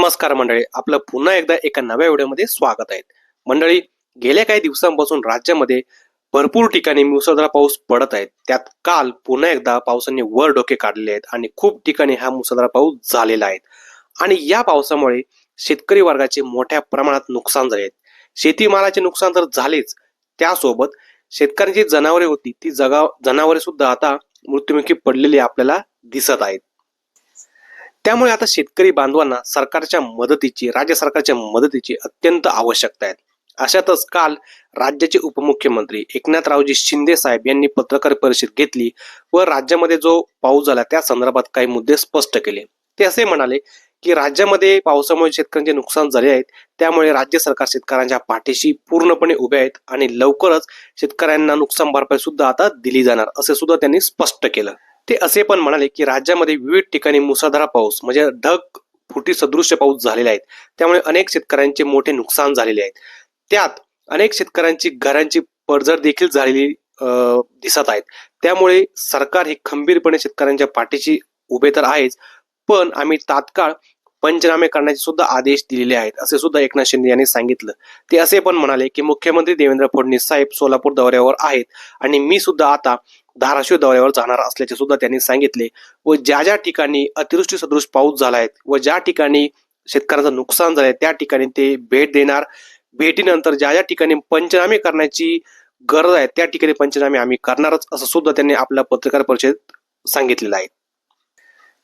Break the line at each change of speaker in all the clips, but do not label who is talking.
नमस्कार मंडळी आपलं पुन्हा एकदा एका नव्या व्हिडिओमध्ये स्वागत आहे. मंडळी गेल्या काही दिवसांपासून राज्यामध्ये भरपूर ठिकाणी मुसळधार पाऊस पडत आहे. त्यात काल पुन्हा एकदा पावसाने वर डोके काढले आहेत आणि खूप ठिकाणी हा मुसळधार पाऊस झालेला आहे. आणि या पावसामुळे शेतकरी वर्गाचे मोठ्या प्रमाणात नुकसान झाले आहेत शेतीमालाचे नुकसान तर झालेच. त्यासोबत शेतकऱ्यांची जनावरे होती ती जगा जनावरे सुद्धा आता मृत्युमुखी पडलेली आपल्याला दिसत आहेत. त्यामुळे आता शेतकरी बांधवांना सरकारच्या मदतीची राज्य सरकारच्या मदतीची अत्यंत आवश्यकता आहे. अशातच काल राज्याचे उपमुख्यमंत्री एकनाथरावजी शिंदे साहेब यांनी पत्रकार परिषद घेतली व राज्यामध्ये जो पाऊस झाला त्या संदर्भात काही मुद्दे स्पष्ट केले. ते असे म्हणाले की राज्यामध्ये पावसामुळे शेतकऱ्यांचे नुकसान झाले आहेत त्यामुळे राज्य सरकार शेतकऱ्यांच्या पाठीशी पूर्णपणे उभे आहेत आणि लवकरच शेतकऱ्यांना नुकसान भरपाई सुद्धा आता दिली जाणार असे सुद्धा त्यांनी स्पष्ट केलं. ते असे पण म्हणाले की राज्यामध्ये विविध ठिकाणी मुसळधार पाऊस म्हणजे ढग फुटी सदृश्य पाऊस झालेला आहे त्यामुळे अनेक शेतकऱ्यांचे मोठे नुकसान झालेले आहेत. त्यात अनेक शेतकऱ्यांची घरांची पडझड देखील झालेली दिसत आहेत. त्यामुळे सरकार हे खंबीरपणे शेतकऱ्यांच्या पाठीशी उभे तर आहेच पण आम्ही तात्काळ पंचनामे करण्याचे सुद्धा आदेश दिलेले आहेत असे सुद्धा एकनाथ शिंदे यांनी सांगितलं. ते असे पण म्हणाले की मुख्यमंत्री देवेंद्र फडणवीस साहेब सोलापूर दौऱ्यावर आहेत आणि मी सुद्धा आता धाराशिव दौऱ्यावर जाणार असल्याचे सुद्धा त्यांनी सांगितले व ज्या ज्या ठिकाणी अतिवृष्टी सदृश पाऊस झाला आहे व ज्या ठिकाणी शेतकऱ्यांचं नुकसान झालंय त्या ठिकाणी ते भेट देणार. भेटीनंतर ज्या ज्या ठिकाणी पंचनामे करण्याची गरज आहे त्या ठिकाणी पंचनामे आम्ही करणारच असं सुद्धा त्यांनी आपल्या पत्रकार परिषदेत सांगितलेलं आहे.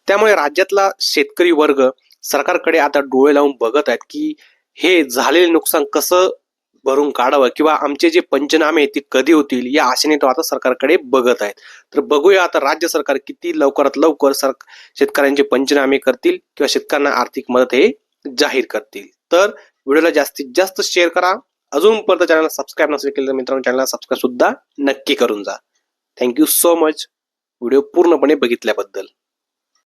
त्यामुळे राज्यातला शेतकरी वर्ग सरकारकडे आता डोळे लावून बघत आहेत की हे झालेले नुकसान कसं भरून काढावं किंवा आमचे जे पंचनामे आहेत ते कधी होतील या आशेने तो आता सरकारकडे बघत आहेत. तर बघूया आता राज्य सरकार किती लवकरात लवकर सर शेतकऱ्यांचे पंचनामे करतील किंवा शेतकऱ्यांना आर्थिक मदत हे जाहीर करतील. तर व्हिडिओला जास्तीत जास्त शेअर करा. अजूनपर्यंत चॅनल सबस्क्राईब नसेल केलं तर मित्रांनो चॅनलला सबस्क्राईब सुद्धा नक्की करून जा. थँक्यू सो मच व्हिडिओ पूर्णपणे बघितल्याबद्दल.